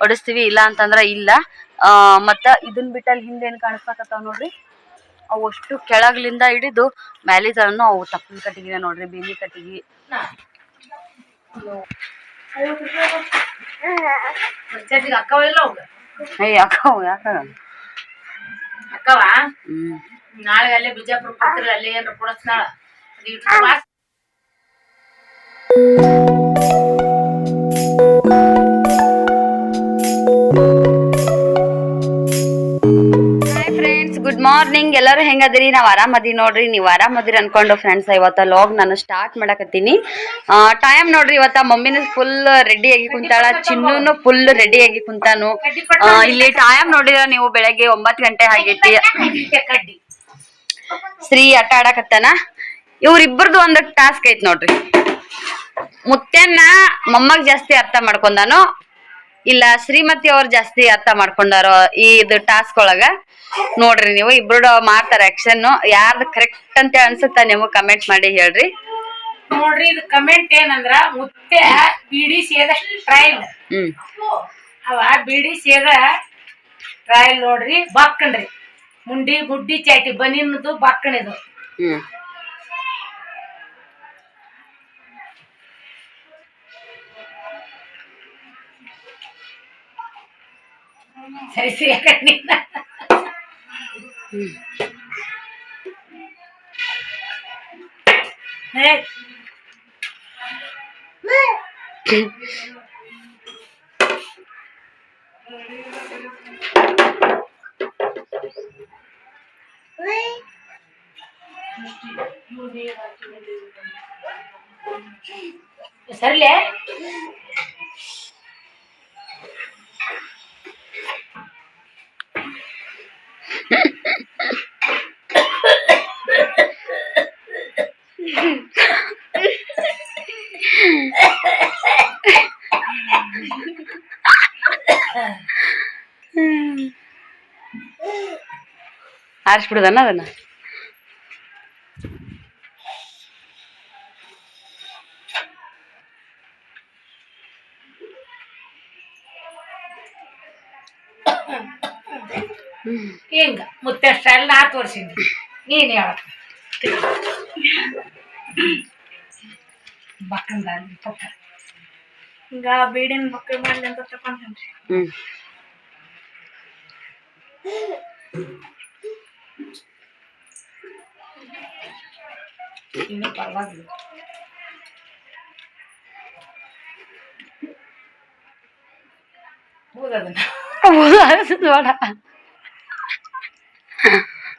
ಹೊಡಿಸ್ತೀವಿ, ಇಲ್ಲ ಅಂತಂದ್ರ ಇಲ್ಲ. ಆ, ಮತ್ತ ಇದನ್ ಬಿಟ್ಟ ಅಲ್ಲಿ ಹಿಂದೆ ಏನ್ ಕಾಣಿಸ್ತಾಕತ್ತಾವ ನೋಡ್ರಿ? ಅವು ಅಷ್ಟು ಕೆಳಗ್ಲಿಂದ ಹಿಡಿದು ಮ್ಯಾಲಿ ಅವು ತಪ್ಪಿನ ಕಟ್ಟಿಗೆ ನೋಡ್ರಿ ಬೀದಿ ಕಟ್ಟಿಗೆ. ಅಕ್ಕವ ಯಾಕ? ಅಕ್ಕವ ನಾಳೆ ಅಲ್ಲೇ ಬಿಜಾಪುರ ಅಲ್ಲೇ ಏನ್ರ ಮಾರ್ನಿಂಗ್ ಎಲ್ಲರೂ ಹೆಂಗದಿರಿ? ನಾವು ಆರಾಮದಿ ನೋಡ್ರಿ. ನೀವು ಆರಾಮದಿರಿ ಅನ್ಕೊಂಡು ಫ್ರೆಂಡ್ಸ್ ಇವತ್ತ ಲಾಗ್ ನಾನು ಸ್ಟಾರ್ಟ್ ಮಾಡಕತ್ತೀನಿ. ಟೈಮ್ ನೋಡ್ರಿ, ಇವತ್ತ ಮಮ್ಮಿನ ಫುಲ್ ರೆಡಿ ಆಗಿ ಕುಂತಾಳ. ಚಿನ್ನೂನು ಫುಲ್ ರೆಡಿ ಆಗಿ ಕುಂತಾನು. ಇಲ್ಲಿ ಟೈಮ್ ನೋಡಿದ್ರ ನೀವು ಬೆಳಗ್ಗೆ ಒಂಬತ್ ಗಂಟೆ ಆಗೈತಿ ಶ್ರೀ ಆಟ ಆಡಕತ್ತಾನ. ಇವ್ರಿಬ್ರದ್ದು ಒಂದು ಟಾಸ್ಕ್ ಐತ್ ನೋಡ್ರಿ. ಮುತ್ಯನ್ನ ಮೊಮ್ಮಗ್ ಜಾಸ್ತಿ ಅರ್ಥ ಮಾಡ್ಕೊಂಡಾನು, ಇಲ್ಲ ಶ್ರೀಮತಿ ಅವ್ರು ಜಾಸ್ತಿ ಅರ್ಥ ಮಾಡ್ಕೊಂಡಾರೋ ಈ ಇದು ಟಾಸ್ಕ್ ಒಳಗ? ನೋಡ್ರಿ ನೀವು ಇಬ್ರು ಮಾಡ್ತಾರ ಆಕ್ಷನ್ ಯಾರ್ದು ಕರೆಕ್ಟ್ ಅಂತ ಅನ್ಸುತ್ತ ನೀವು ಕಮೆಂಟ್ ಮಾಡಿ ಹೇಳ್ರಿ. ನೋಡ್ರಿ ಇದು ಕಮೆಂಟ್ ಏನಂದ್ರ ಮುತ್ತೆ ಬಿಡಿ ಸೇದ ಟ್ರಯಲ್ ಹ್ಮ್. ಅವ ಬಿಡಿ ಸೇದ ಟ್ರಯಲ್ ನೋಡ್ರಿ ಬಾಕ್ಕಣ್ರಿ ಮುಂಡಿ ಗುಡ್ಡಿ ಚಾಟಿ ಬನಿನದು ಬಕ್ಕಣಿದು ಹ್ಮ್. ಸರಿ ಸರಿ ಯಾಕಂದ್ರೆ ಹೇ ಆರಿಸ್ಬಿಡುದನ್ನ ಅದನ್ನ ಹಿಂಗ ಮುತ್ತೆ ಸ್ಟೈಲ್ ನಾ ತೋರ್ಸಿನಿ ನೀನ್ ಹೇಳ ಬಕ್ಕಂದ ಪಕ್ಕ ಈಗ ಬೀಡಿನ ಮಕ್ಕಳು ಮಾಡ್ಲಿ ಅಂತ ತಕೊಂಡ್ರಿ ಹ್ಮ್ ಇನ್ನು ಪರವಾಗಿಲ್ಲ.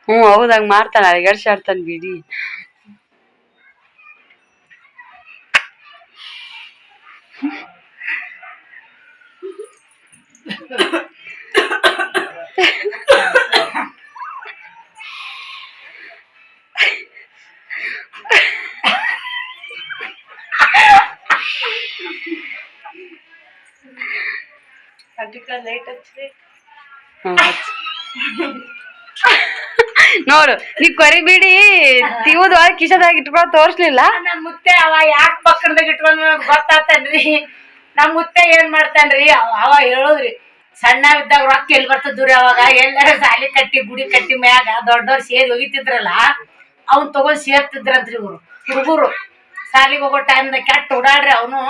ಹ್ಞೂ ಹೌದಂಗ ಮಾಡ್ತಾನ ಅಳಗಡ್ಸಾಡ್ತಾನ ಬಿಡಿ. ಅದಕ್ಕೆ ಲೈಟ್ ನೋಡು ನೀ ಕೊರಿ ಬಿಡಿ ತಿವುದ್ ಒಳಗ್ ಕಿಶದಾಗ ಇಟ್ಕೊಂಡ್ ತೋರ್ಸ್ಲಿಲ್ಲ. ನಮ್ಮ ಮುತ್ತೆ ಅವ ಯಾಕೆ ಪಕ್ಕದಾಗ ಇಟ್ಕೊಂಡ್ ಗೊತ್ತಾತನ್ರಿ. ನಮ್ಮ ಮುತ್ತೆ ಏನ್ ಮಾಡ್ತಾನ್ರಿ? ಅವ ಅವ ಹೇಳುದ್ರಿ ಸಣ್ಣ ಇದ್ದಾಗ ರೊಕ್ಕ ಎಲ್ಲಿ ಬರ್ತದ್ರಿ ಅವಾಗ? ಎಲ್ಲಾರ ಸಾಲಿ ಕಟ್ಟಿ ಗುಡಿ ಕಟ್ಟಿ ಮ್ಯಾಗ ದೊಡ್ಡವ್ರು ಸೇರಿ ಒಗಿತಿದ್ರಲ್ಲ ಅವ್ನ್ ತಗೊಂಡ್ ಸೇರ್ತಿದ್ರಂತ್ರಿ ಇವ್ರು. ಹುಡುಗರು ಸಾಲಿಗೆ ಹೋಗೋ ಟೈಮ್ದಾಗ ಕೆಟ್ಟ ಓಡಾಡ್ರಿ ಅವನು.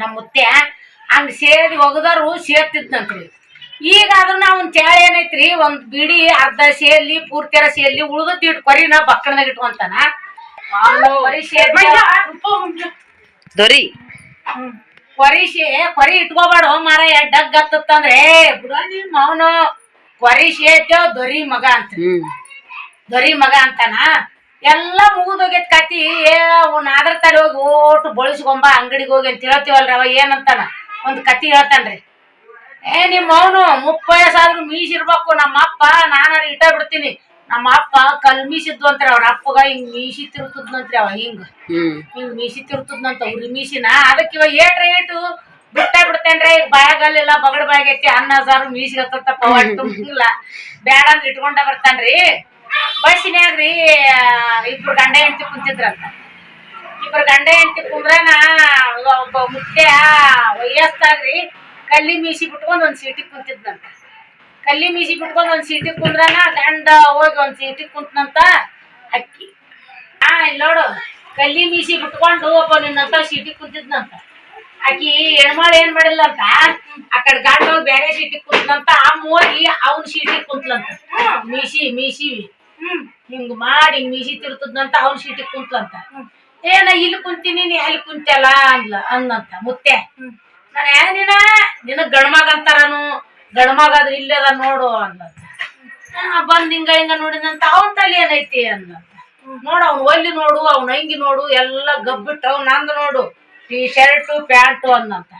ನಮ್ಮ ಮುತ್ತೆ ಹಂಗ್ ಸೇದಿ ಒಗದವ್ರು ಸೇರ್ತಿದ್ನಂತ್ರಿ. ಈಗ ಅದನ್ನ ಅವ್ನ ಚಾಳ ಏನೈತ್ರಿ ಒಂದ್ ಬಿಡಿ ಅರ್ಧ ಸೇರ್ಲಿ ಪೂರ್ತಿಯರ ಸೇರ್ಲಿ ಉಳ್ದತ್ ಇಟ್ ಕೊರಿನ ಬಕ್ಕಣದಾಗ ಇಟ್ಕೊಂತಾನ. ಕೊರಿ ದೊರಿ. ಕೊರಿ ಸೇ ಕೊರಿ ಇಟ್ಕೋಬೇಡ ಮಾರಾಯ ಡಗ್ ಹತ್ತಂದ್ರೆ ಬಿಡ ನಿಮ್ ಅವನು ಕೊರಿ ಸೇದ್ಯೋ ದೊರಿ ಮಗ ಅಂತ. ಹ್ಮ್. ದೊರಿ ಮಗ ಅಂತಾನ. ಎಲ್ಲ ಮುಗಿದೋಗೈತ್ ಕತಿ ಏ ಅವ್ನ ಆದ್ರ ತಲೆ ಹೋಗಿ ಓಟು ಬಳಸ್ಕೊಂಬ ಅಂಗಡಿಗೆ ಹೋಗಿ ಅಂತ ಹೇಳ್ತೀವಲ್ರಿ ಅವ ಏನಂತಾನ. ಒಂದ್ ಕತಿ ಹೇಳ್ತಾನ್ರಿ. ಏ ನಿಮ್ಮ ಅವನು ಮುಪ್ಪ ವಯಸ್ಸಾದ್ರೂ ಮೀಸಿರ್ಬೇಕು ನಮ್ಮ ಅಪ್ಪ ನಾನು ಇಟ್ಟ ಬಿಡ್ತೀನಿ. ನಮ್ಮ ಅಪ್ಪ ಕಲ್ ಮೀಸಿದ್ವು ಅಂತ್ರಿ ಅವ್ರ ಅಪ್ಪಗ ಹಿಂಗ್ ಮೀಸಿ ತಿರ್ತದ್ನಂತ್ರಿ ಅವ ಹಿಂಗ್. ಹಿಂಗ್ ಮೀಸಿ ತಿರುತ್ತದ್ನಂತ ಅವ್ರಿ ಮೀಸಿನ ಅದಕ್ಕೆ ಇವಾಗ ಏಟ್ ಏಟು ಬಿಟ್ಟ ಬಿಡ್ತೇನ್ರಿ. ಬಾಯಾಗಲ್ಲೆಲ್ಲ ಬಗಡ್ ಬಾಯಾಗೈತಿ. ಅನ್ನ ಸಾರು ಮೀಸಿಗೆ ಹತ್ತಪ್ಪ ತುಂಬಿಲ್ಲ ಬ್ಯಾಡ ಅಂದ್ರೆ ಇಟ್ಕೊಂಡ ಬರ್ತಾನ್ರಿ. ಬಸ್ಸಿನ್ಯಾಗ್ರಿ ಇಬ್ರು ಗಂಡ ಹೆಂಡತಿ ಕುಂತಿದ್ರಂತ. ಇಬ್ರು ಗಂಡ ಹೆಂಡತಿ ಕುಂದ್ರನ ಒಬ್ಬ ಮುಖ್ಯ ವಯಸ್ಸಾಗ್ರಿ ಕಲ್ಲಿ ಮೀಸಿ ಬಿಟ್ಕೊಂಡು ಒಂದು ಸೀಟಿಗೆ ಕುಂತಿದ್ನಂತ. ಕಲ್ಲಿ ಮೀಸಿ ಬಿಟ್ಕೊಂಡು ಒಂದು ಸೀಟಿಗೆ ಕುಂದ್ರನ ಗಂಡ ಹೋಗಿ ಒಂದು ಸೀಟಿಗೆ ಕುಂತನಂತ ಅಕ್ಕಿ. ಹಾ ಇಲ್ಲಿ ನೋಡು ಕಲ್ಲಿ ಮೀಸಿ ಬಿಟ್ಕೊಂಡು ಒಬ್ಬ ನಿನ್ನಂತ ಸೀಟಿಗೆ ಕುಂತಿದ್ನಂತ. ಆಕಿ ಹೆಣ್ಮಾಳು ಏನ್ ಮಾಡಿಲ್ಲ ಅಂತ ಆ ಕಡೆ ಗಂಡ ಹೋಗಿ ಬೇರೆ ಸೀಟಿಗೆ ಕುಂತ್ನಂತ ಅಮ್ಮ ಹೋಗಿ ಅವ್ನ ಸೀಟಿಗೆ ಕುಂತ್ಲಂತ. ಮೀಸಿ ಮೀಸಿ ಹ್ಮ್. ಹಿಂಗ್ ಮಾಡಿ ಮೀಸಿ ತಿರ್ತದಂತ ಅವ್ನ ಸೀಟಿಗೆ ಕುಂತ್ಲಂತ. ಏನ ಇಲ್ಲಿ ಕುಂತೀನಿ ನೀ ಅಲ್ಲಿ ಕುಂತಲ್ಲ ಅಂದ್ಲ ಅನ್ನಂತ. ಮುತ್ತೆ. ನಾನು ನಿನ ನೀನ? ನಿನಗ್ ಗಂಡ್ಮಗ ಅಂತಾರನು? ಗಂಡ್ಮಗ ಆದ್ರೆ ಇಲ್ಲೇ ಅದ ನೋಡು ಅಂದಂತ ಬಂದ್ ಹಿಂಗ ಹಿಂಗ ನೋಡಿದಂತ ಅವನ್ ತಲೆ ಏನೈತಿ ಅಂದಂತ ನೋಡು ಅವ್ನ ಒಲ್ಲಿ ನೋಡು ಅವ್ನ ಅಂಗಿ ನೋಡು ಎಲ್ಲ ಗಬ್ಬಿಟ್ಟು ಅವ್ನ ನಂದು ನೋಡು. ಟೀ ಶರ್ಟು ಪ್ಯಾಂಟು ಅಂದಂತ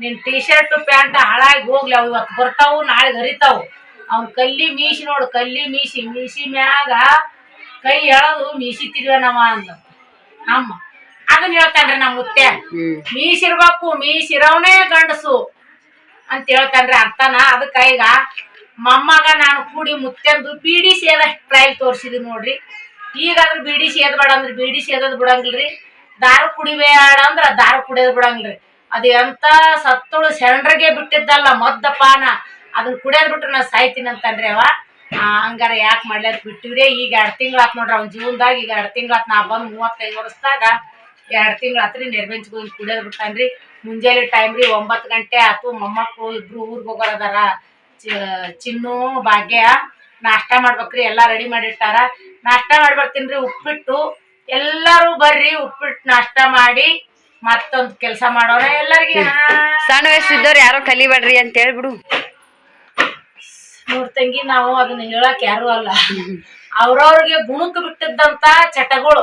ನಿನ್ ಟೀ ಶರ್ಟ್ ಪ್ಯಾಂಟ್ ಹಾಳಾಗಿ ಹೋಗ್ಲಿ ಅವ್ ಇವತ್ತು ಬರ್ತಾವು ನಾಳೆ ಹರಿತಾವು. ಅವ್ನ ಕಲ್ಲಿ ಮೀಸಿ ನೋಡು ಕಲ್ಲಿ ಮೀಸಿ ಮೀಸಿ ಮ್ಯಾಗ ಕೈ ಎಳದು ಮೀಸಿ ತಿರ್ವನವ ಅಂದ ಅಮ್ಮ ಅದನ್ನ ಹೇಳ್ತಾನ್ರಿ ನಮ್ಮ ಮುತ್ತೆ. ಮೀಸಿರ್ಬೇಕು ಮೀಸಿರವನೇ ಗಂಡಸು ಅಂತ ಹೇಳ್ತಾನ್ರಿ ಅರ್ಥನ. ಅದಕ್ಕ ಈಗ ಮೊಮ್ಮಗ ನಾನು ಕೂಡಿ ಮುತ್ತೆಂದು ಬೀಡಿ ಸೇದ ಟ್ರಯಲ್ ತೋರಿಸಿದ್ವಿ ನೋಡ್ರಿ. ಈಗ ಅದ್ರ ಬೀಡಿ ಸೇದ್ಬೇಡ ಅಂದ್ರೆ ಬೀಡಿ ಸೇದದ್ ಬಿಡಂಗಿಲ್ರಿ. ದಾರು ಕುಡಿಬೇಡ ಅಂದ್ರ ದಾರು ಕುಡಿಯೋದ್ ಬಿಡಂಗಿಲ್ರಿ. ಅದು ಎಂತ ಸತ್ತುಳು ಸೆಂಡ್ರಿಗೆ ಬಿಟ್ಟಿದ್ದಲ್ಲ ಮದ್ದ ಪಾನ. ಅದನ್ನ ಕುಡಿಯೋದ್ ಬಿಟ್ರೆ ನಾ ಸಾಯ್ತೀನಿ ಅಂತಂದ್ರೆ ಅವ. ಹಂಗಾರ ಯಾಕೆ ಮಾಡ್ಲಾರ ಬಿಟ್ಟಿವ್ರಿ? ಈಗ ಎರಡು ತಿಂಗಳು ನೋಡ್ರಿ ಅವ್ನ ಜೀವನದಾಗ. ಈಗ ಎರಡು ತಿಂಗಳು ನಾ ಬಂದು ಮೂವತ್ತೈದು ವರ್ಷದಾಗ. ಎರಡು ತಿಂಗಳು ಆತ್ರಿ ನೆರ್ಬೆಂಚ್ಗೆ ಹೋಗಿ ಕುಡಿಯೋದು ಮುಂಜಾನೆ ಟೈಮ್ ರೀ ಒಂಬತ್ತು ಗಂಟೆ ಆತು. ಮೊಮ್ಮಕ್ಕಳು ಇಬ್ರು ಊರಿಗೆ ಹೋಗೋರದಾರ. ಚಿನ್ನು, ಭಾಗ್ಯ, ನಾಷ್ಟ ಮಾಡ್ಬೇಕ್ರಿ. ಎಲ್ಲ ರೆಡಿ ಮಾಡಿಟ್ಟಾರ. ನಾಷ್ಟ ಮಾಡ್ಬರ್ತೀನಿ ರೀ ಉಪ್ಪಿಟ್ಟು. ಎಲ್ಲರೂ ಬರ್ರಿ ಉಪ್ಪಿಟ್ಟು ನಾಷ್ಟ ಮಾಡಿ ಮತ್ತೊಂದು ಕೆಲಸ ಮಾಡೋರ. ಎಲ್ಲರಿಗೆ ಸಣ್ಣ ವಯಸ್ಸಿದ್ದವ್ರು ಯಾರೋ ಕಲಿಬೇಡ್ರಿ ಅಂತ ಹೇಳ್ಬಿಡು ನೋಡ್ ತಂಗಿ ನಾವು ಅದನ್ನ ಹೇಳಕ್ ಯಾರು ಅಲ್ಲ. ಅವ್ರವ್ರಿಗೆ ಗುಣಕ್ ಬಿಟ್ಟಿದ್ದಂತ ಚಟಗಳು.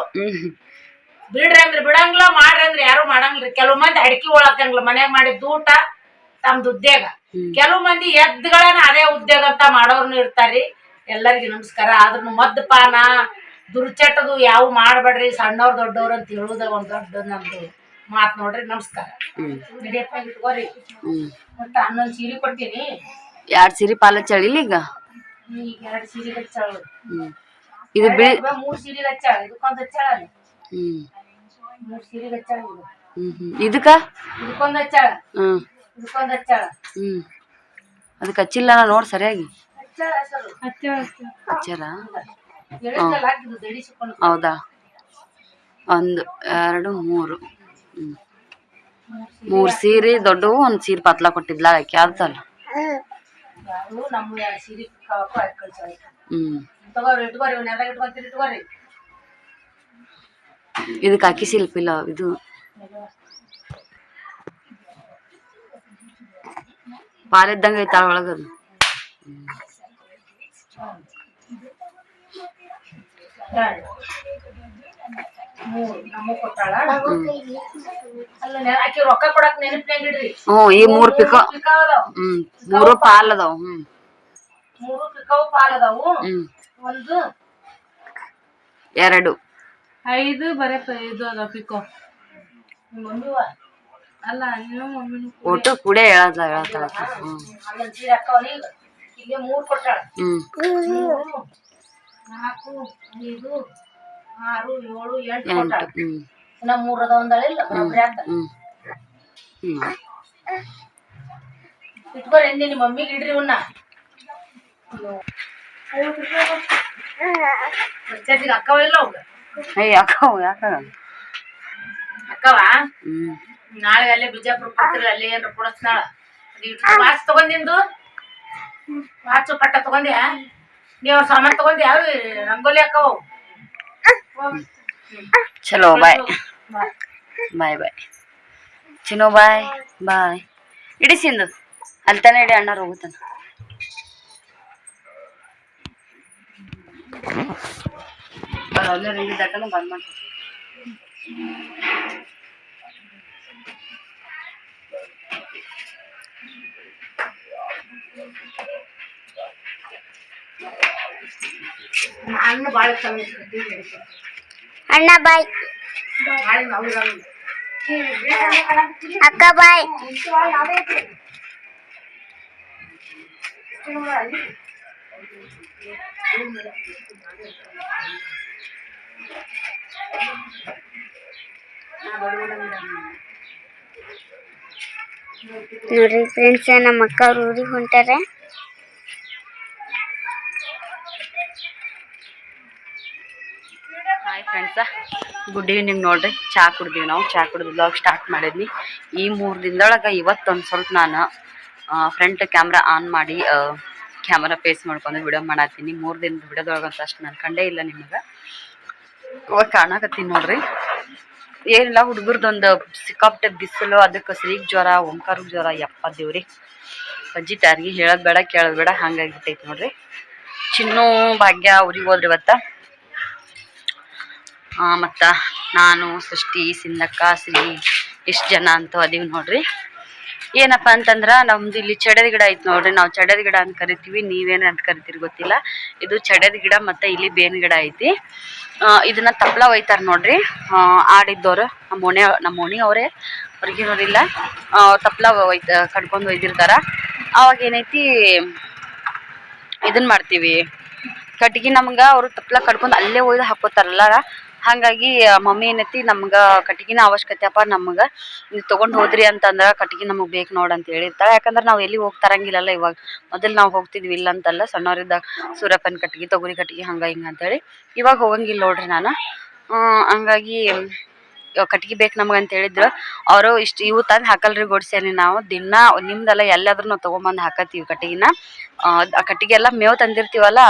ಬಿಡ್ರಿ ಅಂದ್ರೆ ಬಿಡಂಗಿಲ್ಲ ಮಾಡ್ರಿ ಅಂದ್ರೆ ಯಾರು ಮಾಡಂಗಿಲ್ರಿ. ಕೆಲವು ಮಂದಿ ಅಡಿಕೆ ಒಳಕಂಗಿಲ್ಲ ಮನ್ಯಾಗ ಮಾಡಿದ ಊಟ ತಮ್ದು ಉದ್ಯೋಗ ಕೆಲವು ಮಂದಿ ಎದ್ಗಳನ್ನ ಅದೇ ಉದ್ಯೋಗ ಅಂತ ಮಾಡೋರ್ನು ಇರ್ತಾರಿ ಎಲ್ಲರಿಗೂ ನಮಸ್ಕಾರ. ಆದ್ರೂ ಮದ್ದು ಪಾನ ದುರ್ಚಟದು ಯಾವ ಮಾಡ್ಬೇಡ್ರಿ ಸಣ್ಣವ್ರು ದೊಡ್ಡವ್ರು ಅಂತ ಹೇಳುದ ಒಂದ್ ದೊಡ್ಡ ನಮ್ದು ಮಾತ್ ನೋಡ್ರಿ. ನಮಸ್ಕಾರ. ಇಟ್ಕೋರಿ. ಮತ್ತ ಹನ್ನೊಂದು ಸೀರೆ ಕೊಡ್ತೀನಿ. ಎರಡ್ ಸೀರೆ ಪಾಲ ಚಳಿಲಿ ಈಗ? ಇದು ಬಿಳಿ ಹ್ಮ್. ಮೂರ್ ಸೀರೆ ಹಚ್ಚಾಳ ಇದು. ಹ್ಮ್ ಹ್ಮ್. ಇದಕ್ಕ? ಹ್ಮ್. ಅದಕ್ಕೆ ಹಚ್ಚಿಲ್ಲ ನಾ ನೋಡ್ ಸರಿಯಾಗಿ. ಹಚ್ಚಾರ ಹೌದಾ? ಒಂದು ಎರಡು ಮೂರು. ಮೂರು ಮೂರ್ ಸೀರೆ ದೊಡ್ಡವು ಒಂದ್ ಸೀರೆ ಪತ್ಲ ಕೊಟ್ಟಿದ್ಲ ಆಕೆ ಅದಲ್ಲ ಯಾರು ನಮ್ಮ ಎರಡು ಸೀರೆ ಕವಕು ಹಾಕಿ ಕಳ್ಸಾಳ ಹ್ಮ್ ತಗೋರಿ ಇಟ್ಕೋರಿ ಇವ್ನ ಎದಾಗ ಇಟ್ಕೊಂತೀರಿ ಇಟ್ಕೋರಿ ಇದಕ್ಕೆ ಅಕ್ಕಿ ಶಿಲ್ಪಿಲ್ಲ ಇದು ಪಾಲಿದ್ದಂಗೆ ಐತಾಳ ಒಳಗದು ಎರಡು. ಹ್ಞೂ ಈ ಮೂರ್ ಪಿಕೋ ಅದಾವ. ಹ್ಮ್ ಮೂರು ಪಾಲ್ ಅದಾವ ಹ್ಮ್ ಮೂರು ಪಿಕಾವ್ ಪಾಲ್ ಅದಾವು. ಹ್ಮ್ ಒಂದು ಎರಡು. ಐದು ಬರೇ ಇದು ಅದ ಪಿಕೋ. ಅಲ್ಲ ಒಟ್ಟು ಕೂಡ ಹೇಳದ ಹೇಳತ್ತಾಳ. ಹ್ಮ್. ಇಲ್ಲಿ ಮೂರ್ ಕೊಟ್ಟಾಳ. ಹ್ಮ್ ನಾಲ್ಕು ಐದು ಆರು ಏಳು ಎಂಟು ಇನ್ನ ಮೂರ್ ಅದ ಒಂದಳ ಇಲ್ಲ ಬರೋಬ್ಬರಿ ಆತ ಇಟ್ಕೊರಿ ಎಂದಿ ನಿಮ್ಮ ಮಮ್ಮಿಗೆ ಇಡ್ರಿ ಇವನ್ನ ಬಚ್ಚಟಿಗೆ ಅಕ್ಕವ ಇಲ್ಲ ಅವಾಗ ಏಯ್ ಯಾಕ ಯಾಕ? ಅಕ್ಕವ? ನಾಳೆ ಅಲ್ಲೇ ಬಿಜಾಪುರ ಕೊಡ್ತಿರಲ್ಲ ಅಲ್ಲೇ ಏನ್ರ ಕೊಡಸ್ನಾಳ? ವಾಚ್ ತಗೊಂಡಿಂದು ವಾಚು ಪಟ್ಟ ತಗೊಂಡ್ಯಾ? ನೀವ್ ಸಾಮಾನ್ ತಗೊಂಡ್ಯಾ? ರಂಗೋಲಿ ಅಕ್ಕವು? ಚಲೋ ಬಾಯ್ ಬಾಯ್ ಬಾಯ್ ಚಿನ್ನು ಬಾಯ್ ಬಾಯ್ ಇಡಿ ಸಿಂಧು ಅಲ್ಲಿ ತಾನೇ ಇಡಿ ಅಣ್ಣ ಹೋಗುತ್ತಾನ ಅಲ್ಲೇ ರಿಂಗಿ ದಾಟನು ಬಂದ್ ಮಾಡಿ ಅನ್ನ ಬಾಳ ಕಮ್ಮಿ ಅಣ್ಣ ಬಾಯ್ ಬಾಳೆ ನಾವು ಇರಂಗಿಲ್ಲ. ಅಕ್ಕ ಬಾಯ್ ನೋಡ್ರಿ ಫ್ರೆಂಡ್ಸ್ ನಮ್ಮ ಅಕ್ಕ ಅವ್ರ ಊರಿಗೆ ಹೊಂಟಾರೆ. ಹಾಯ್ ಫ್ರೆಂಡ್ಸ ಗುಡ್ ಈವ್ನಿಂಗ್ ನೋಡ್ರಿ. ಚಾ ಕುಡ್ದೀವಿ ನಾವು. ಚಾ ಕುಡ್ದು ಬ್ಲಾಗ್ ಸ್ಟಾರ್ಟ್ ಮಾಡಿದ್ವಿ. ಈ ಮೂರು ದಿನದೊಳಗೆ ಇವತ್ತೊಂದು ಸ್ವಲ್ಪ ನಾನು ಫ್ರಂಟ್ ಕ್ಯಾಮ್ರಾ ಆನ್ ಮಾಡಿ ಕ್ಯಾಮ್ರಾ ಫೇಸ್ ಮಾಡ್ಕೊಂಡು ವಿಡಿಯೋ ಮಾಡತ್ತೀನಿ. ಮೂರು ದಿನದ ವಿಡಿಯೋದೊಳಗೆ ಅಂತ ಅಷ್ಟು ನಾನು ಕಂಡೇ ಇಲ್ಲ ನಿಮಗೆ. ಇವಾಗ ಕಾಣಕತ್ತೀನಿ ನೋಡ್ರಿ. ಏನಿಲ್ಲ, ಹುಡುಗರ್ದೊಂದು ಸಿಕ್ಕಾಪಟ್ಟೆ ಬಿಸಿಲು, ಅದಕ್ಕೆ ಸಿರಿಗೆ ಜ್ವರ, ಓಂಕಾರ ಜ್ವರ ಎಪ್ಪ ದೇವ್ರಿ. ಅಜ್ಜಿ ತಾರಿಗೆ ಹೇಳೋದು ಬೇಡ, ಕೇಳೋದು ಬೇಡ ಹಂಗಾಗಿಬಿಟ್ಟೈತೆ ನೋಡ್ರಿ. ಚಿನ್ನೂ ಭಾಗ್ಯ ಅವ್ರಿಗೆ ಹೋದ್ರಿ ಇವತ್ತ. ಮತ್ತ ನಾನು, ಸೃಷ್ಟಿ, ಸಿಂಧಕ್ಕ, ಶ್ರೀ, ಇಷ್ಟು ಜನ ಅಂತ ಅದೀವಿ ನೋಡ್ರಿ. ಏನಪ್ಪ ಅಂತಂದ್ರೆ ನಮ್ದು ಇಲ್ಲಿ ಚಡದ ಗಿಡ ಐತಿ ನೋಡ್ರಿ. ನಾವು ಚಡದ ಗಿಡ ಅಂತ ಕರಿತೀವಿ. ನೀವೇನು ಅಂತ ಕರಿತೀರಿ ಗೊತ್ತಿಲ್ಲ. ಇದು ಚಡದ ಗಿಡ ಮತ್ತು ಇಲ್ಲಿ ಬೇವಿನ ಗಿಡ ಐತಿ. ಇದನ್ನ ತಪ್ಲ ಒಯ್ತಾರೆ ನೋಡ್ರಿ. ಆಡಿದ್ದವ್ರು ನಮ್ಮ ಓಣಿ ನಮ್ಮ ಓಣಿ ಅವರೇ ಹೊರಗಿನವ್ರಿಲ್ಲ ತಪ್ಲ ಒಯ್ತ ಕಡ್ಕೊಂಡು ಒಯ್ದಿರ್ತಾರ. ಅವಾಗ ಏನೈತಿ ಇದನ್ನ ಮಾಡ್ತೀವಿ. ಕಟ್ಗಿ ನಮ್ಗೆ ಅವರು ತಪ್ಲ ಕಡ್ಕೊಂಡು ಅಲ್ಲೇ ಒಯ್ದು ಹಾಕೋತಾರಲ್ಲ. ಹಾಗಾಗಿ ಮಮ್ಮಿ ಏನೈತಿ ನಮ್ಗ ಕಟ್ಟಿಗೆನ ಅವಶ್ಯಕತೆ ಅಪ್ಪ ನಮ್ಗ. ನೀವು ತಗೊಂಡ್ ಹೋದ್ರಿ ಅಂತಂದ್ರ ಕಟ್ಟಿಗೆ ನಮಗ್ ಬೇಕು ನೋಡ್ ಅಂತ ಹೇಳಿರ್ತಾಳೆ. ಯಾಕಂದ್ರ ನಾವ್ ಎಲ್ಲಿ ಹೋಗ್ ತರಂಗಿಲ್ಲಲ್ಲ ಇವಾಗ. ಮೊದಲ್ ನಾವ್ ಹೋಗ್ತಿದ್ವಿ ಇಲ್ಲ ಅಂತಲ್ಲ ಸಣ್ಣವರಿದ್ದಾಗ ಸೂರ್ಯಪ್ಪನ ಕಟ್ಟಿಗೆ ತೊಗರಿ ಕಟ್ಟಿಗೆ ಹಂಗ ಹಿಂಗ ಅಂತೇಳಿ. ಇವಾಗ ಹೋಗಂಗಿಲ್ಲ ನೋಡ್ರಿ ನಾನು. ಹಂಗಾಗಿ ಕಟ್ಟಿಗೆ ಬೇಕು ನಮ್ಗೆ ಅಂತ ಹೇಳಿದ್ರು. ಅವರು ಇಷ್ಟು ಇವು ತಂದು ಹಾಕಲ್ರಿ ಗೊಡ್ಸೇನಿ ನಾವು. ದಿನ ನಿಮ್ದೆಲ್ಲ ಎಲ್ಲಾದ್ರೂ ನಾವು ತೊಗೊಂಬಂದು ಹಾಕತ್ತೀವಿ ಕಟ್ಟಿಗೆನ. ಆ, ಆ ಕಟ್ಟಿಗೆ ಎಲ್ಲ ಮೇವು ತಂದಿರ್ತೀವಲ್ಲ?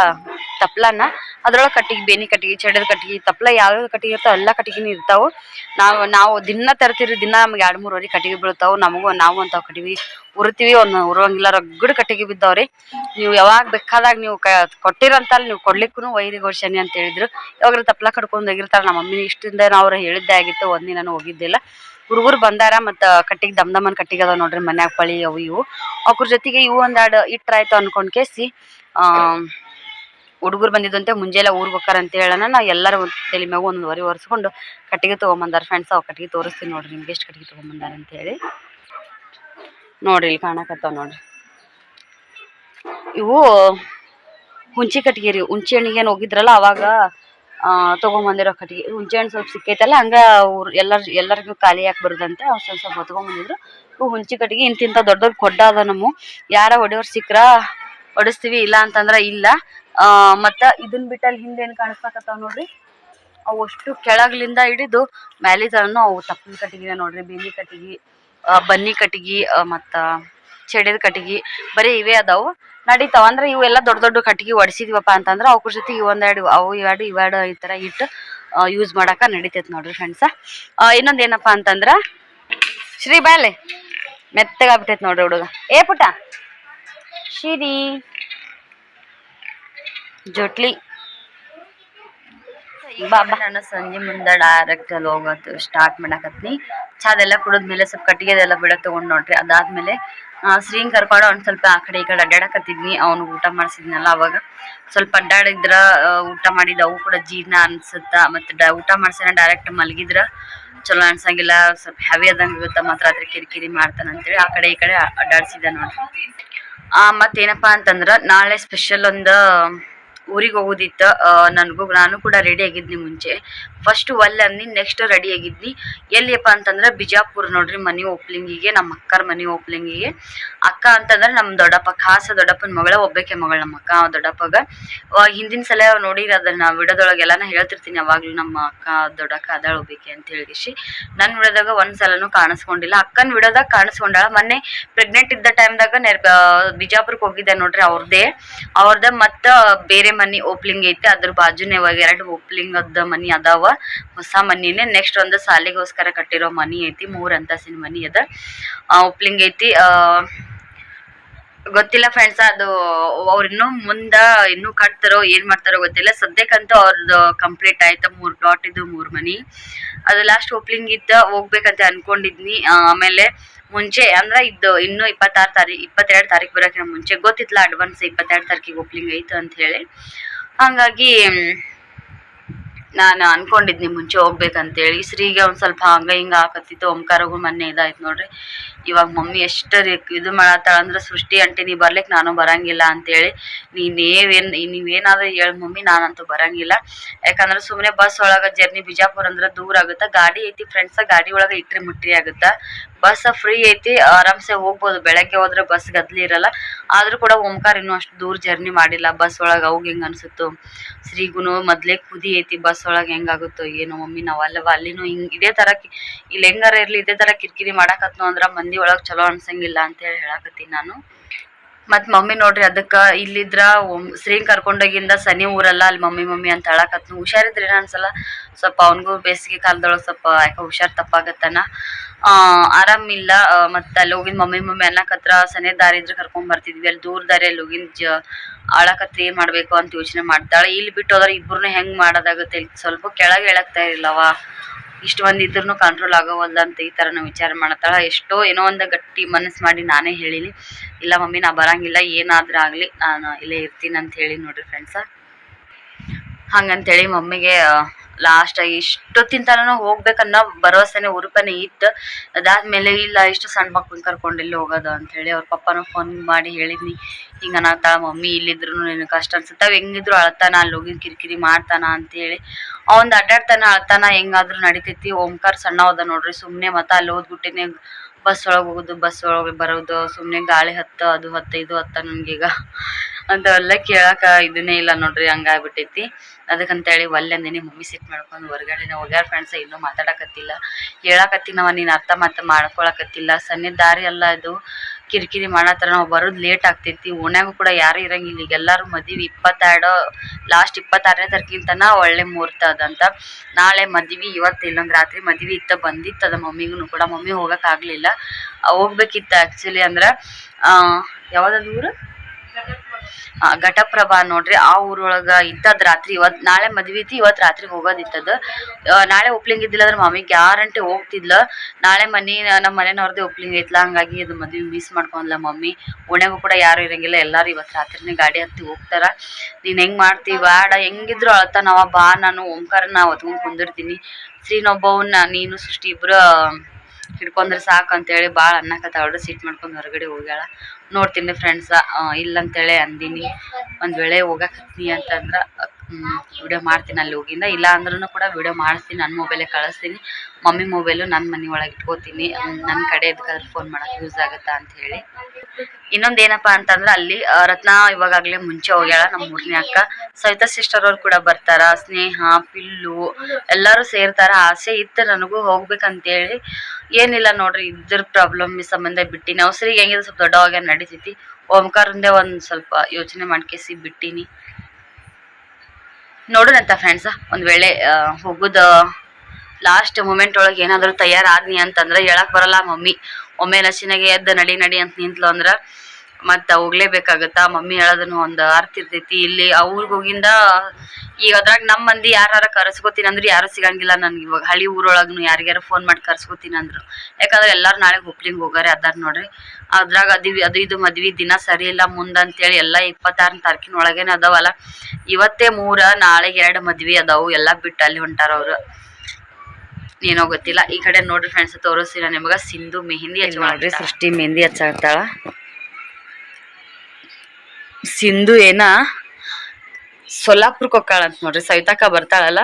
ತಪ್ಲನ, ಅದ್ರೊಳಗೆ ಕಟ್ಟಿಗೆ ಬೇನಿ ಕಟ್ಟಿಗೆ ಚಡದ ಕಟ್ಟಿಗೆ, ತಪ್ಲ ಯಾವ್ಯಾವ ಕಟ್ಟಿಗೆ ಇರ್ತಾವ ಎಲ್ಲ ಕಟ್ಟಿಗೆನು ಇರ್ತಾವು. ನಾವು ನಾವು ದಿನ ತರ್ತಿರೋ ದಿನ ನಮ್ಗೆ ಎರಡು ಮೂರು ವರೆ ಕಟ್ಟಿಗೆ ಬೀಳ್ತಾವು. ನಮಗೂ, ನಾವು ಅಂತಾವ್ ಕಟ್ಟಿಗೆ ಉರುತಿವಿ, ಒಂದು ಉರುವಂಗಿಲ್ಲ ರಗ್ಗಡ್ ಕಟ್ಟಿಗೆ ಬಿದ್ದಾವ್ರಿ. ನೀವು ಯಾವಾಗ ಬೇಕಾದಾಗ ನೀವು ಕ ಕೊಟ್ಟಿರಂತಲ್ಲಿ ನೀವು ಕೊಡ್ಲಿಕ್ಕೂ ವೈರಿ ಘೋಷಣೆ ಅಂತ ಹೇಳಿದ್ರು. ಯಾವಾಗ ತಪ್ಲ ಕಟ್ಕೊಂಡ್ ಹೋಗಿರ್ತಾರ, ನಮ್ಮ ಮಮ್ಮಿ ಇಷ್ಟಿಂದ ಅವ್ರು ಹೇಳಿದ್ದೆ ಆಗಿತ್ತು ಒಂದಿನ ಹೋಗಿದ್ದಿಲ್ಲ. ಹುಡುಗರು ಬಂದಾರ ಮತ್ತು ಕಟ್ಟಿಗೆ ದಮ್ ದಮನ್ ಕಟ್ಟಿಗೆ ಅದಾವ ನೋಡ್ರಿ ಮನ್ಯಾಗ ಪಳಿ ಅವು ಇವು. ಅವ್ರ ಜೊತೆಗೆ ಇವು ಒಂದೆರಡು ಇಟ್ರಾಯ್ತು ಅನ್ಕೊಂಡ್ ಕೇಸಿ ಹುಡುಗರು ಬಂದಿದ್ದಂತೆ, ಮುಂಜಾನೆ ಊರಿಗೆ ಹೋಗ್ತಾರೆ ಅಂತ ಹೇಳೋಣ. ನಾವು ಎಲ್ಲರೂ ತಲೆ ಮ್ಯಾಗ ಒಂದು ವರಿ ಒರೆಸ್ಕೊಂಡು ಕಟ್ಟಿಗೆ ತೊಗೊಂಬಂದಾರ ಫ್ರೆಂಡ್ಸ್ ಅವು ಕಟ್ಟಿಗೆ ತೋರಿಸ್ತೀನಿ ನೋಡ್ರಿ, ನಿಮ್ಗೆ ಎಷ್ಟು ಕಟ್ಟಿಗೆ ತೊಗೊಂಬಂದಾರ ಅಂತ ಹೇಳಿ. ನೋಡ್ರಿ ಇಲ್ಲಿ ಕಾಣಕತ್ತಾವ ನೋಡ್ರಿ. ಇವು ಹುಂಚಿ ಕಟ್ಟಿಗೆ ರೀ, ಹುಂಚಿ ಹಣ್ಣಿಗೆ ಏನು ಹೋಗಿದ್ರಲ್ಲ ಅವಾಗ ತೊಗೊಂಬಂದಿರೋ ಕಟ್ಟಿಗೆ. ಹುಂಚೆ ಹಣ್ಣು ಸ್ವಲ್ಪ ಸಿಕ್ಕೈತಲ್ಲ, ಹಂಗ ಅವ್ರು ಎಲ್ಲರ, ಎಲ್ಲರಿಗೂ ಖಾಲಿ ಯಾಕೆ ಬರುದಂತೆ, ಅವ್ರು ಸ್ವಲ್ಪ ಸ್ವಲ್ಪ ಹೊತ್ಕೊಂಬಂದಿದ್ರು ಇವು ಹುಂಚಿ ಕಟ್ಟಿಗೆ, ಇಂತಿಂತ ದೊಡ್ಡ ದೊಡ್ಡ ಕೊಡ್ಡ ಅದ ನಮ್ಮ. ಯಾರ ಹೊಡೆಯೋರು ಸಿಕ್ಕ್ರಾ ಹೊಡಿಸ್ತೀವಿ ಇಲ್ಲ ಅಂತಂದ್ರೆ ಇಲ್ಲ. ಆ, ಮತ್ತ ಇದನ್ ಬಿಟ್ಟಲ್ಲಿ ಹಿಂದೆ ಏನ್ ಕಾಣಿಸ್ತಾಕತ್ತಾವ ನೋಡ್ರಿ? ಅವು ಅಷ್ಟು ಕೆಳಗ್ಲಿಂದ ಹಿಡಿದು ಮ್ಯಾಲಿ ತರನು ಅವು ತಪ್ಪಿನ ಕಟ್ಟಿಗೆ ನೋಡ್ರಿ ಬೇಲಿ ಕಟ್ಟಿಗೆ ಬನ್ನಿ ಕಟ್ಟಿಗೆ ಮತ್ತ ಚೆಡಿದ ಕಟ್ಟಿಗೆ, ಬರೀ ಇವೇ ಅದಾವು. ನಡೀತಾವ. ಅಂದ್ರೆ ಇವೆಲ್ಲ ದೊಡ್ಡ ದೊಡ್ಡ ಕಟ್ಟಿಗೆ ಒಡಿಸಿದ್ವಪ್ಪ ಅಂತಂದ್ರೆ ಅವ್ರ ಜೊತೆ ಇವೊಂದೆರಡು ಅವು ಇವೆರಡು ಇವೆರಡು ಈ ತರ ಇಟ್ಟು ಯೂಸ್ ಮಾಡಾಕ ನಡಿತೈತೆ ನೋಡ್ರಿ ಫ್ರೆಂಡ್ಸ ಇನ್ನೊಂದು ಏನಪ್ಪ ಅಂತಂದ್ರ ಶ್ರೀ ಬಾಲೆ, ಮೆತ್ತಗಾಗ್ಬಿಟ್ಟೈತೆ ನೋಡ್ರಿ ಹುಡುಗ. ಏ ಪುಟ್ಟ, ಶಿರಿ ಜೊಟ್ಲಿ. ಬಾಬಾ. ನಾನು ಸಂಜೆ ಮುಂದೆ ಡೈರೆಕ್ಟ್ ಅಲ್ಲಿ ಹೋಗೋದು ಸ್ಟಾರ್ಟ್ ಮಾಡಕತ್ನಿ ಚಾದೆಲ್ಲ ಕುಡಿದ್ಮೇಲೆ ಸ್ವಲ್ಪ ಕಟ್ಟಿಗೆದೆಲ್ಲ ಬಿಡ ತಗೊಂಡ್ ನೋಡ್ರಿ. ಅದಾದ್ಮೇಲೆ ಶ್ರೀಂಗ್ ಕರ್ಕೊಂಡು ಅವ್ನು ಸ್ವಲ್ಪ ಆ ಕಡೆ ಈ ಕಡೆ ಅಡ್ಡಾಡಕತ್ತಿದ್ನಿ. ಅವ್ನು ಊಟ ಮಾಡಿಸಿದ್ನಲ್ಲ ಅವಾಗ. ಸ್ವಲ್ಪ ಅಡ್ಡಾಡಿದ್ರ ಊಟ ಮಾಡಿದ ಅವು ಕೂಡ ಜೀರ್ಣ ಅನ್ಸುತ್ತ. ಮತ್ತೆ ಊಟ ಮಾಡ್ಸಿನ ಡೈರೆಕ್ಟ್ ಮಲಗಿದ್ರ ಚಲೋ ಅನ್ಸಂಗಿಲ್ಲ. ಸ್ವಲ್ಪ ಹೆವಿ ಆದಂಗೆ ಇರುತ್ತೆ ಮಾತ್ರ ಆದ್ರೆ ಕಿರಿಕಿರಿ ಮಾಡ್ತಾನೆ ಅಂತೇಳಿ ಆ ಕಡೆ ಈ ಕಡೆ ಅಡ್ಡಾಡ್ಸಿದ್ದೆ ನೋಡ್ರಿ. ಆ ಮತ್ತೇನಪ್ಪಾ ಅಂತಂದ್ರ ನಾಳೆ ಸ್ಪೆಷಲ್ ಒಂದು ಊರಿಗೆ ಹೋಗೋದಿತ್ತು ನನಗೂ, ನಾನು ಕೂಡ ರೆಡಿ ಆಗಿದ್ನಿ ಮುಂಚೆ. ಫಸ್ಟ್ ಅಲ್ಲಿ ನೆಕ್ಸ್ಟ್ ರೆಡಿ ಆಗಿದ್ನಿ. ಎಲ್ಲಿಯಪ್ಪ ಅಂತಂದ್ರೆ ಬಿಜಾಪುರ ನೋಡ್ರಿ ಮನಿ ಓಪ್ಲಿಂಗಿಗೆ ನಮ್ಮ ಅಕ್ಕರ ಮನಿ ಓಪ್ಲಿಂಗಿಗೆ. ಅಕ್ಕ ಅಂತಂದ್ರೆ ನಮ್ಮ ದೊಡ್ಡಪ್ಪ, ಖಾಸ ದೊಡ್ಡಪ್ಪನ ಮಗಳ ಒಬ್ಬಕ್ಕೆ ಮಗಳು ನಮ್ಮ ಅಕ್ಕ ದೊಡ್ಡಪ್ಪಗ. ಹಿಂದಿನ ಸಲ ನೋಡಿರ ಅದನ್ನ ವಿಡೋದೊಳಗೆಲ್ಲ ನಾ ಹೇಳ್ತಿರ್ತೀನಿ ಯಾವಾಗ್ಲೂ ನಮ್ಮ ಅಕ್ಕ, ದೊಡ್ಡಕ್ಕ, ಅದಾಳ ಒಬ್ಬಕ್ಕೆ ಅಂತ ಹೇಳಿಸಿ ನನ್ನ ವಿಡೋದಾಗ ಒಂದ್ ಸಲನೂ ಕಾಣಿಸ್ಕೊಂಡಿಲ್ಲ. ಅಕ್ಕನ ವಿಡೋದಾಗ ಕಾಣಿಸ್ಕೊಂಡಾಳ. ಮೊನ್ನೆ ಪ್ರೆಗ್ನೆಂಟ್ ಇದ್ದ ಟೈಮ್ದಾಗ ನೆರ್ ಬಿಜಾಪುರಕ್ಕೆ ಹೋಗಿದ್ದೆ ನೋಡ್ರಿ ಅವ್ರದ್ದೇ ಅವ್ರದ ಮತ್ತ ಬೇರೆ ಮನಿ ಓಪ್ಲಿಂಗ್ ಐತಿ, ಅದ್ರ ಬಾಜುನೇ ಇವಾಗ ಎರಡು ಓಪ್ಲಿಂಗ್ ಅದ ಮನಿ ಅದಾವ. ಹೊಸ ಮನಿನೇ ನೆಕ್ಸ್ಟ್ ಒಂದು ಸಾಲಿಗೋಸ್ಕರ ಕಟ್ಟಿರೋ ಮನಿ ಐತಿ, ಮೂರ್ ಅಂತಸಿನ ಮನಿ ಅದ. ಓಪ್ಲಿಂಗ್ ಐತಿ ಗೊತ್ತಿಲ್ಲ ಫ್ರೆಂಡ್ಸ್ ಅದು ಅವ್ರು ಇನ್ನೂ ಮುಂದ ಇನ್ನೂ ಕಟ್ತಾರೋ, ಏನ್ ಮಾಡ್ತಾರೋ ಗೊತ್ತಿಲ್ಲ. ಸದ್ಯಕ್ಕಂತೂ ಅವ್ರದ್ದು ಕಂಪ್ಲೀಟ್ ಆಯ್ತು, ಮೂರ್ ಪ್ಲಾಟ್ ಇದು ಮೂರ್ ಮನಿ. ಅದು ಲಾಸ್ಟ್ ಓಪನಿಂಗ್ ಇದ್ದ, ಹೋಗ್ಬೇಕಂತ ಅನ್ಕೊಂಡಿದ್ನಿ. ಆಮೇಲೆ ಮುಂಚೆ, ಅಂದ್ರೆ ಇದು ಇನ್ನು ಇಪ್ಪತ್ತಾರು ತಾರೀಕು ಇಪ್ಪತ್ತೆರಡು ತಾರೀಕು ಬರೋಕಿನ ಮುಂಚೆ ಗೊತ್ತಿತ್ತಲ್ಲ ಅಡ್ವಾನ್ಸ್ ಇಪ್ಪತ್ತೆರಡು ತಾರೀಕಿಗೆ ಓಪನಿಂಗ್ ಆಯ್ತು ಅಂತ ಹೇಳಿ. ಹಂಗಾಗಿ ನಾನು ಅನ್ಕೊಂಡಿದ್ನಿ ಮುಂಚೆ ಹೋಗ್ಬೇಕಂತೇಳಿ ಶ್ರೀಗೆ ಒಂದು ಸ್ವಲ್ಪ ಹಂಗ ಹಿಂಗ ಆಕತ್ತಿತ್ತು, ಓಂಕಾರಗೂ ಮೊನ್ನೆ ಇದಾಯ್ತು ನೋಡ್ರಿ. ಇವಾಗ ಮಮ್ಮಿ ಎಷ್ಟು ಇದು ಮಾಡತ್ತಾಳ ಅಂದ್ರೆ ಸೃಷ್ಟಿ ಅಂಟಿ ನೀ ಬರ್ಲಿಕ್ಕೆ ನಾನು ಬರಂಗಿಲ್ಲ ಅಂತೇಳಿ. ನೀವ್ ನೀವೇನಾದ್ರೂ ಹೇಳಿ ಮಮ್ಮಿ, ನಾನಂತೂ ಬರಂಗಿಲ್ಲ. ಯಾಕಂದ್ರೆ ಸುಮ್ಮನೆ ಬಸ್ ಒಳಗೆ ಜರ್ನಿ ಬಿಜಾಪುರ ಅಂದ್ರೆ ದೂರ ಆಗುತ್ತೆ. ಗಾಡಿ ಐತಿ ಫ್ರೆಂಡ್ಸ ಗಾಡಿ ಒಳಗೆ ಇಟ್ರಿ ಮುಟ್ರಿ ಆಗುತ್ತಾ. ಬಸ್ ಫ್ರೀ ಐತಿ, ಆರಾಮ್ಸೆ ಹೋಗ್ಬೋದು. ಬೆಳಗ್ಗೆ ಹೋದ್ರೆ ಬಸ್ ಗದ್ಲಿ ಇರಲ್ಲ. ಆದ್ರೂ ಕೂಡ ಓಂಕಾರ ಇನ್ನೂ ಅಷ್ಟು ದೂರ ಜರ್ನಿ ಮಾಡಿಲ್ಲ. ಬಸ್ ಒಳಗೆ ಅವಾಗ ಹೆಂಗೆ ಅನ್ಸುತ್ತೋ. ಶ್ರೀಗುನು ಮೊದ್ಲೇ ಕುದಿ ಐತಿ ಬಸ್ ಒಳಗೆ ಹೆಂಗಾಗುತ್ತೋ ಏನೋ ಮಮ್ಮಿ, ನಾವು ಅಲ್ಲವ ಅಲ್ಲಿನೂ ಹಿಂಗ್, ಇದೇ ಕಿ- ಇಲ್ಲಿ ಹೆಂಗಾರ ಇರ್ಲಿ, ಇದೇ ತರ ಕಿರಿಕಿರಿ ಮಾಡಾಕತ್ನು ಅಂದ್ರ ಮಂದಿ ಒಳಗ್ ಚಲೋ ಅನ್ಸಂಗಿಲ್ಲ ಅಂತ ಹೇಳಿ ಹೇಳಾಕತ್ತೀನಿ ನಾನು. ಮತ್ ಮಮ್ಮಿ ನೋಡ್ರಿ ಅದಕ್ಕ ಇಲ್ಲಿದ್ರ ಸ್ತ್ರೀ ಕರ್ಕೊಂಡೋಗಿಂದ ಸನಿ ಊರಲ್ಲ, ಅಲ್ಲಿ ಮಮ್ಮಿ ಮಮ್ಮಿ ಅಂತ ಹೇಳಕತ್ನು. ಹುಷಾರಿದ್ರೆ ಅನ್ಸಲ್ಲ? ಸ್ವಲ್ಪ ಅವನಿಗೂ ಬೇಸಿಗೆ ಕಾಲದೊಳಗೆ ಸ್ವಲ್ಪ ಯಾಕೆ ಹುಷಾರ್ ತಪ್ಪಾಗತ್ತನ. ಆರಾಮಿಲ್ಲ ಮತ್ತ್ ಅಲ್ಲಿ ಹೋಗಿದ್ ಮಮ್ಮಿ ಮಮ್ಮಿ ಅನ್ನಕತ್ರ ಸನಿ ದಾರಿ ಇದ್ರೆ ಕರ್ಕೊಂಡ್ ಬರ್ತಿದ್ವಿ. ಅಲ್ಲಿ ದೂರ ದಾರಿಯಲ್ಲಿ ಹೋಗಿನ್ ಜ, ಆಳಕತ್ರ ಏನ್ ಮಾಡ್ಬೇಕು ಅಂತ ಯೋಚನೆ ಮಾಡ್ತಾಳೆ. ಇಲ್ಲಿ ಬಿಟ್ಟು ಹೋದ್ರೆ ಇಬ್ರನ್ನ ಹೆಂಗ್ ಮಾಡೋದಾಗುತ್ತೆ ಸ್ವಲ್ಪ ಕೆಳಗೆ ಹೇಳಕ್ತಾ ಇರಲ್ಲವ ಇಷ್ಟು ಒಂದು ಇದ್ರೂ ಕಂಟ್ರೋಲ್ ಆಗೋವಲ್ಲ ಅಂತ ಈ ಥರ ವಿಚಾರ ಮಾಡತ್ತಾಳ ಎಷ್ಟೋ ಏನೋ ಒಂದು ಗಟ್ಟಿ ಮನಸ್ಸು ಮಾಡಿ ನಾನೇ ಹೇಳಿನಿ ಇಲ್ಲ ಮಮ್ಮಿ, ನಾ ಬರಂಗಿಲ್ಲ, ಏನಾದರೂ ಆಗಲಿ, ನಾನು ಇಲ್ಲೇ ಇರ್ತೀನಿ ಅಂತ ಹೇಳಿ ನೋಡ್ರಿ ಫ್ರೆಂಡ್ಸ ಹಂಗಂತೇಳಿ ಮಮ್ಮಿಗೆ ಲಾಸ್ಟ್ ಇಷ್ಟೊತ್ತಿನ ಹೋಗ್ಬೇಕನ್ನೋ ಭರವಸೆನೆ ಉರುಪನೆ ಇತ್ತು ಅದಾದ್ಮೇಲೆ ಇಲ್ಲ, ಇಷ್ಟು ಸಣ್ಣ ಮಕ್ಳನ್ನ ಕರ್ಕೊಂಡು ಇಲ್ಲಿ ಹೋಗೋದು ಅಂತೇಳಿ ಅವ್ರ ಪಪ್ಪನೂ ಫೋನ್ ಮಾಡಿ ಹೇಳಿದ್ನಿ. ಹಿಂಗೆ ಅನ್ನತ್ತಾಳ ಮಮ್ಮಿ ಇಲ್ಲಿದ್ರು ನಿನಗೆ ಕಷ್ಟ ಅನ್ಸುತ್ತೆ? ಹೆಂಗಿದ್ರು ಅಳ್ತಾನ? ಅಲ್ಲಿ ಹೋಗಿ ಕಿರಿಕಿರಿ ಮಾಡ್ತಾನ ಅಂತೇಳಿ ಅವಂದು ಅಡ್ಡಾಡ್ತಾನ, ಅಳ್ತಾನ, ಹೆಂಗಾದ್ರೂ ನಡಿತೈತಿ? ಓಂಕಾರ ಸಣ್ಣ ಹೋದ ನೋಡ್ರಿ ಸುಮ್ಮನೆ ಮತ್ತೆ ಅಲ್ಲಿ ಹೋದ್ಬಿಟ್ಟಿನೇ ಬಸ್ ಒಳಗೆ ಹೋಗೋದು ಬಸ್ ಒಳಗೆ ಬರೋದು ಸುಮ್ಮನೆ ಗಾಳಿ ಹತ್ತ, ಅದು ಹತ್ತ, ಇದು ಹತ್ತ ನನಗೀಗ. ಅಂತವೆಲ್ಲ ಕೇಳಕ ಇದನ್ನೇ ಇಲ್ಲ ನೋಡ್ರಿ, ಹಂಗಾಗ್ಬಿಟ್ಟೈತಿ. ಅದಕ್ಕಂತೇಳಿ ಒಲ್ಲೆ ಅಂದಿನಿ ಮಮ್ಮಿ ಸಿಟ್ ಮಾಡ್ಕೊಂಡು ಹೊರಗಡೆ ಹೋಗ್ಯಾರ ಫ್ರೆಂಡ್ಸ್ ಇನ್ನೂ ಮಾತಾಡಕತ್ತಿಲ್ಲ. ಹೇಳಕತ್ತಿನವ, ನೀನು ಅರ್ಥ ಮತ್ತೆ ಮಾಡ್ಕೊಳಕತ್ತಿಲ್ಲ. ಸಣ್ಣ ದಾರಿ ಅಲ್ಲ ಇದು. ಕಿರಿಕಿರಿ ಮಾಡತ್ತಾರ ನಾವು ಬರೋದು ಲೇಟ್ ಆಗ್ತೈತಿ. ಓಣ್ಯಾಗು ಕೂಡ ಯಾರು ಇರಂಗಿಲ್ಲ. ಈಗ ಎಲ್ಲರೂ ಮದುವೆ ಇಪ್ಪತ್ತೆರಡು ಲಾಸ್ಟ್ ಇಪ್ಪತ್ತಾರನೇ ತಾರೀಕಿಂತನ ಒಳ್ಳೆ ಮುಹೂರ್ತ ಅದಂತ. ನಾಳೆ ಮದ್ವಿ, ಇವತ್ತು ಇಲ್ಲೊಂದು ರಾತ್ರಿ ಮದುವೆ ಇತ್ತ ಅದ ಮಮ್ಮಿಗೂ ಕೂಡ. ಮಮ್ಮಿ ಹೋಗೋಕ್ಕಾಗಲಿಲ್ಲ ಹೋಗ್ಬೇಕಿತ್ತು ಆ್ಯಕ್ಚುಲಿ ಅಂದ್ರೆ ಯಾವುದಾದ್ರೂ ಘಟಪ್ರಭಾ ನೋಡ್ರಿ, ಆ ಊರೊಳಗ ಇತ್ತದ ರಾತ್ರಿ, ಇವತ್ ನಾಳೆ ಮದ್ವಿ ಐತಿ, ಇವತ್ ರಾತ್ರಿ ಹೋಗೋದಿತ್ತದ ನಾಳೆ ಒಪ್ಲಿಂಗ್ ಇದ್ದಿಲ್ಲ ಅಂದ್ರೆ ಮಮ್ಮಿ ಗ್ಯಾರಂಟಿ ಹೋಗ್ತಿದ್ಲ. ನಾಳೆ ಮನಿ ನಮ್ಮ ಮನೆನವ್ರದ್ದೇ ಒಪ್ಲಿಂಗ್ ಐತ್ಲ, ಹಂಗಾಗಿ ಇದು ಮದ್ವಿ ಮಿಸ್ ಮಾಡ್ಕೊಂಡ್ಲ ಮಮ್ಮಿ ಓಣ್ಯಾಗೂ ಕೂಡ ಯಾರು ಇರಂಗಿಲ್ಲ, ಎಲ್ಲಾರು ಇವತ್ ರಾತ್ರಿನೇ ಗಾಡಿ ಹತ್ತಿ ಹೋಗ್ತಾರ. ನೀನ್ ಹೆಂಗ್ ಮಾಡ್ತಿ ಬೇಡ ಹೆಂಗಿದ್ರು ಅಳ್ತಾನವ ಬಾ ನಾನು ಓಂಕಾರ ನಾ ಹೊತ್ಕೊಂಡ್ ಕುಂದಿರ್ತೀನಿ. ಶ್ರೀನೊಬ್ಬವನ್ನ ನೀನು, ಸೃಷ್ಟಿ ಇಬ್ರು ಹಿಡ್ಕೊಂಡ್ರೆ ಸಾಕು ಅಂತೇಳಿ ಭಾಳ ಅನ್ನಕತ್ತಾಳ. ಸಿಟ್ ಮಾಡ್ಕೊಂಡು ಹೊರಗಡೆ ಹೋಗ್ಯಾಳ. ನೋಡ್ತೀನಿ ಫ್ರೆಂಡ್ಸ ಇಲ್ಲ ಅಂತೇಳಿ ಅಂದಿನಿ. ಒಂದು ವೇಳೆ ಹೋಗಕ್ಕೆ ಅಂತಂದ್ರೆ ವಿಡಿಯೋ ಮಾಡ್ತೀನಿ ಅಲ್ಲಿ ಹೋಗಿಂದ. ಇಲ್ಲ ಅಂದ್ರೂ ಕೂಡ ವಿಡಿಯೋ ಮಾಡಿಸ್ತೀನಿ ನನ್ನ ಮೊಬೈಲೇ ಕಳಿಸ್ತೀನಿ. ಮಮ್ಮಿ ಮೊಬೈಲು ನನ್ನ ಮನೆ ಒಳಗೆ ಇಟ್ಕೋತೀನಿ. ನನ್ನ ಕಡೆ ಎದಕ್ಕಾದ್ರೂ ಫೋನ್ ಮಾಡಕ್ಕೆ ಯೂಸ್ ಆಗುತ್ತಾ ಅಂತ ಹೇಳಿ ಇನ್ನೊಂದು ಏನಪ್ಪ ಅಂತಂದ್ರೆ ಅಲ್ಲಿ ರತ್ನ ಇವಾಗಾಗಲೇ ಮುಂಚೆ ಹೋಗ್ಯಾಳ ನಮ್ಮ ಮೂರನೇ ಅಕ್ಕ. ಸವಿತಾ ಸಿಸ್ಟರ್ ಅವ್ರು ಕೂಡ ಬರ್ತಾರ. ಸ್ನೇಹ, ಪಿಲ್ಲು ಎಲ್ಲರೂ ಸೇರ್ತಾರ. ಆಸೆ ಇತ್ತು ನನಗೂ ಹೋಗ್ಬೇಕಂತೇಳಿ. ಏನಿಲ್ಲ ನೋಡ್ರಿ, ಇದ್ರ ಪ್ರಾಬ್ಲಮ್ ಸಂಬಂಧ ಬಿಟ್ಟಿನಿ ಅವಸರಿಗೆ ಹೆಂಗಿದೆ, ಸ್ವಲ್ಪ ದೊಡ್ಡವಾಗ ನಡೀತೈತಿ? ಓಂಕಾರಂದೇ ಒಂದ್ ಸ್ವಲ್ಪ ಯೋಚನೆ ಮಾಡ್ಕೇಸಿ ಬಿಟ್ಟಿನಿ. ನೋಡೋಣಂತ ಫ್ರೆಂಡ್ಸ ಒಂದು ವೇಳೆ ಹೋಗುದ ಲಾಸ್ಟ್ ಮೂಮೆಂಟ್ ಒಳಗೆ ಏನಾದರೂ ತಯಾರಾದ್ನಿ ಅಂತಂದ್ರೆ ಹೇಳಕ್ ಬರಲ್ಲ ಮಮ್ಮಿ. ಒಮ್ಮೆ ಲಸಿನಾಗೆ ಎದ್ದ ನಡಿ ನಡಿ ಅಂತ ನಿಂತ್ಲು ಅಂದ್ರ ಮತ್ತೆ ಹೋಗ್ಲೇಬೇಕಾಗತ್ತ? ಮಮ್ಮಿ ಹೇಳೋದನ್ನು ಒಂದು ಅರ್ಥ ಇರ್ತೈತಿ. ಇಲ್ಲಿ ಅವ್ರಿಗೆ ಹೋಗಿಂದ ಈಗ ಅದ್ರಾಗ ನಮ್ಮ ಮಂದಿ ಯಾರು ಕರ್ಸ್ಕೊತೀನಿ ಅಂದ್ರೆ ಯಾರು ಸಿಗಂಗಿಲ್ಲ ನನ್ಗೆ. ಇವಾಗ ಹಳ್ಳಿ ಊರೊಳಗ್ನು ಯಾರಿಗಾರ ಫೋನ್ ಮಾಡಿ ಕರ್ಸ್ಕೊತೀನಿ ಅಂದ್ರು. ಯಾಕಂದ್ರೆ ಎಲ್ಲಾರು ನಾಳೆ ಹುಬ್ಳಿಂಗ್ ಹೋಗಾರೆ ಅದಾರ ನೋಡ್ರಿ. ಅದ್ರಾಗ ಅದು ಅದು ಇದು ಮದ್ವಿ ದಿನ ಸರಿ ಇಲ್ಲ ಮುಂದ ಅಂತೇಳಿ ಎಲ್ಲ ಇಪ್ಪತ್ತಾರನೇ ತಾರೀಕಿನ ಒಳಗೇನೆ ಅದಾವಲ್ಲ. ಇವತ್ತೇ ಮೂರ ನಾಳೆಗೆ ಎರಡು ಮದ್ವಿ ಅದಾವು. ಎಲ್ಲ ಬಿಟ್ಟು ಅಲ್ಲಿ ಹೊಂಟಾರ ಅವ್ರು. ಏನೋ ಗೊತ್ತಿಲ್ಲ. ಈ ಕಡೆ ನೋಡ್ರಿ ಫ್ರೆಂಡ್ಸ್ ತೋರಿಸ್ತೀನಿ ನಿಮಗ? ಸಿಂಧು ಮೆಹಂದಿ ಹಚ್ಚಿ ಮಾಡ್ರಿ ಸೃಷ್ಟಿ ಮೆಹಂದಿ ಹಚ್ಚಾಡ್ತಾಳ ಸಿಂಧು ಏನ ಸೊಲ್ಲಾಪುರಕ್ಕೆ ಹೋಗ್ತಾಳ ಅಂತ ನೋಡ್ರಿ ಸವಿತಾಕ ಬರ್ತಾಳಲ್ಲ,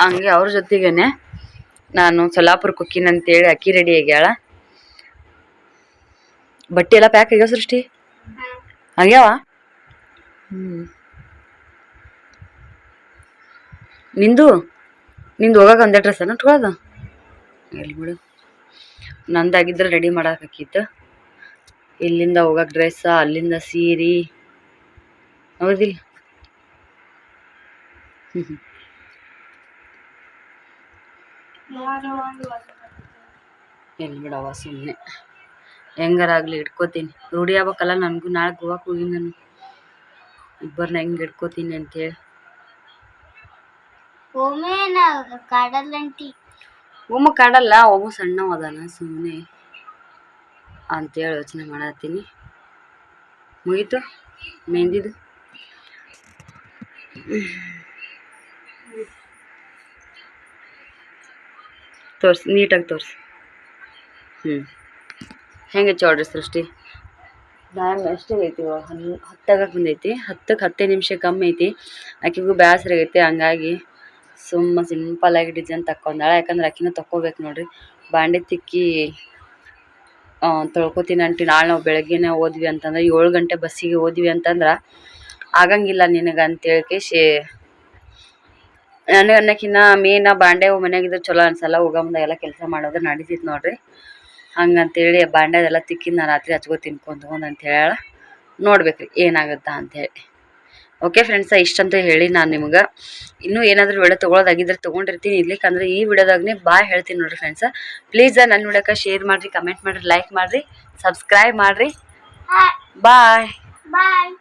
ಹಂಗೆ ಅವ್ರ ಜೊತೆಗೇನೆ ನಾನು ಸೊಲ್ಲಾಪುರಕ್ಕೆ ಅಂತೇಳಿ ಅಕ್ಕಿ ರೆಡಿ ಆಗ್ಯಾಳ. ಬಟ್ಟೆ ಎಲ್ಲ ಪ್ಯಾಕ್ ಆಗ್ಯಾವ ಸೃಷ್ಟಿ? ಆಗ್ಯಾವ? ಹ್ಮ್. ನಿಂದು? ನಿಂದು ಹೋಗಾಕ ಒಂದೇ ಡ್ರೆಸ್ ಅನ್ನ ಎಲ್ಲಿ ಬಿಡು. ನಂದಾಗಿದ್ರೆ ರೆಡಿ ಮಾಡಾಕಿತ್ತು ಇಲ್ಲಿಂದ ಹೋಗಕ್ಕೆ ಡ್ರೆಸ್ಸ ಅಲ್ಲಿಂದ ಸೀರೆ. ಹೌದಿಲ್ಲ? ಎಲ್ಲಿ ಬಿಡವ ಸುಮ್ಮನೆ ಹೆಂಗಾರಾಗ್ಲಿ ಇಟ್ಕೋತೀನಿ. ರೂಢಿ ಆಗ್ಬೇಕಲ್ಲ ನನಗೂ ನಾಳೆ ಗೋವಾಕ್ಕೆ ಹೋಗಿ ನಾನು. ಇಬ್ಬರನ್ನ ಹೆಂಗೆ ಇಟ್ಕೋತೀನಿ ಅಂತೇಳಿ. ಒಮ್ಮೆ ಕಾಡಲ್ಲ ಓಮ ಸಣ್ಣ ಅದಾನ ಸುಮ್ಮನೆ ಅಂತೇಳಿ ಯೋಚನೆ ಮಾಡತ್ತೀನಿ. ಮುಗೀತು? ಮೆಹಂದಿದು? ತೋರಿಸಿ, ನೀಟಾಗಿ ತೋರಿಸಿ. ಹ್ಞೂ ಹೆಂಗೆ ಚೌಡ್ರಿ ಸೃಷ್ಟಿ? ಟೈಮ್ ಎಷ್ಟು ಐತಿ ಹನ್ ಹತ್ತಾಗಕ್ಕೆ ಬಂದೈತಿ. ಹತ್ತಕ್ಕೆ ಹತ್ತೇ ನಿಮಿಷ ಕಮ್ಮಿ ಐತಿ. ಆಕೆಗೂ ಬೇಸರ ಆಗೈತಿ, ಹಂಗಾಗಿ ಸುಮ್ಮ ಸಿಂಪಲ್ ಆಗಿ ಡಿಸೈನ್ ತಕ್ಕೊಂಡಾಳೆ. ಯಾಕಂದ್ರೆ ಆಕಿನೂ ತಕ್ಕೋಬೇಕು ನೋಡ್ರಿ. ಬಾಂಡೆ ತಿಕ್ಕಿ ತೊಳ್ಕೊತೀನಿ ಅಂಟಿ, ನಾಳೆ ನಾವು ಬೆಳಗ್ಗೆನೇ ಹೋದ್ವಿ ಅಂತಂದ್ರೆ, ಏಳು ಗಂಟೆ ಬಸ್ಸಿಗೆ ಹೋದ್ವಿ ಅಂತಂದ್ರೆ, ಆಗಂಗಿಲ್ಲ ನಿನಗೆ ಅಂತೇಳಿ ಕೇಶಿ ನನಗೆ ಅನ್ನಕ್ಕಿನ್ನ ಮೇನ ಬಾಂಡೆ ಮನ್ಯಾಗಿದ್ರೆ ಚಲೋ ಅನ್ಸಲ್ಲ ಹೋಗೋ ಮುಂದೆ ಎಲ್ಲ ಕೆಲಸ ಮಾಡೋದು ನಡೀತಿತ್ತು ನೋಡ್ರಿ. ಹಂಗಂತೇಳಿ ಬಾಂಡೆದೆಲ್ಲ ಅದೆಲ್ಲ ತಿಕ್ಕಿನ ನಾ ರಾತ್ರಿ ಹಚ್ಕೋತೀನಿ ಕುಂತ್ಕೊಂಡು ಅಂತ ಹೇಳ ನೋಡ್ಬೇಕ್ರಿ ಏನಾಗುತ್ತಾ ಅಂತೇಳಿ. ಓಕೆ ಫ್ರೆಂಡ್ಸ ಇಷ್ಟಂತ ಹೇಳಿ ನಾನು ನಿಮ್ಗೆ. ಇನ್ನೂ ಏನಾದರೂ ವಿಡಿಯೋ ತೊಗೊಳೋದಾಗಿದ್ರೆ ತೊಗೊಂಡಿರ್ತೀನಿ. ಇರ್ಲಿಕ್ಕಂದ್ರೆ ಈ ವಿಡಿಯೋದಾಗನೇ ಬಾಯ್ ಹೇಳ್ತೀನಿ ನೋಡಿರಿ ಫ್ರೆಂಡ್ಸ ಪ್ಲೀಸ್ ನನ್ನ ವಿಡಿಯೋಕ್ಕೆ ಶೇರ್ ಮಾಡಿರಿ ಕಮೆಂಟ್ ಮಾಡಿರಿ ಲೈಕ್ ಮಾಡಿರಿ ಸಬ್ಸ್ಕ್ರೈಬ್ ಮಾಡಿರಿ. Bye bye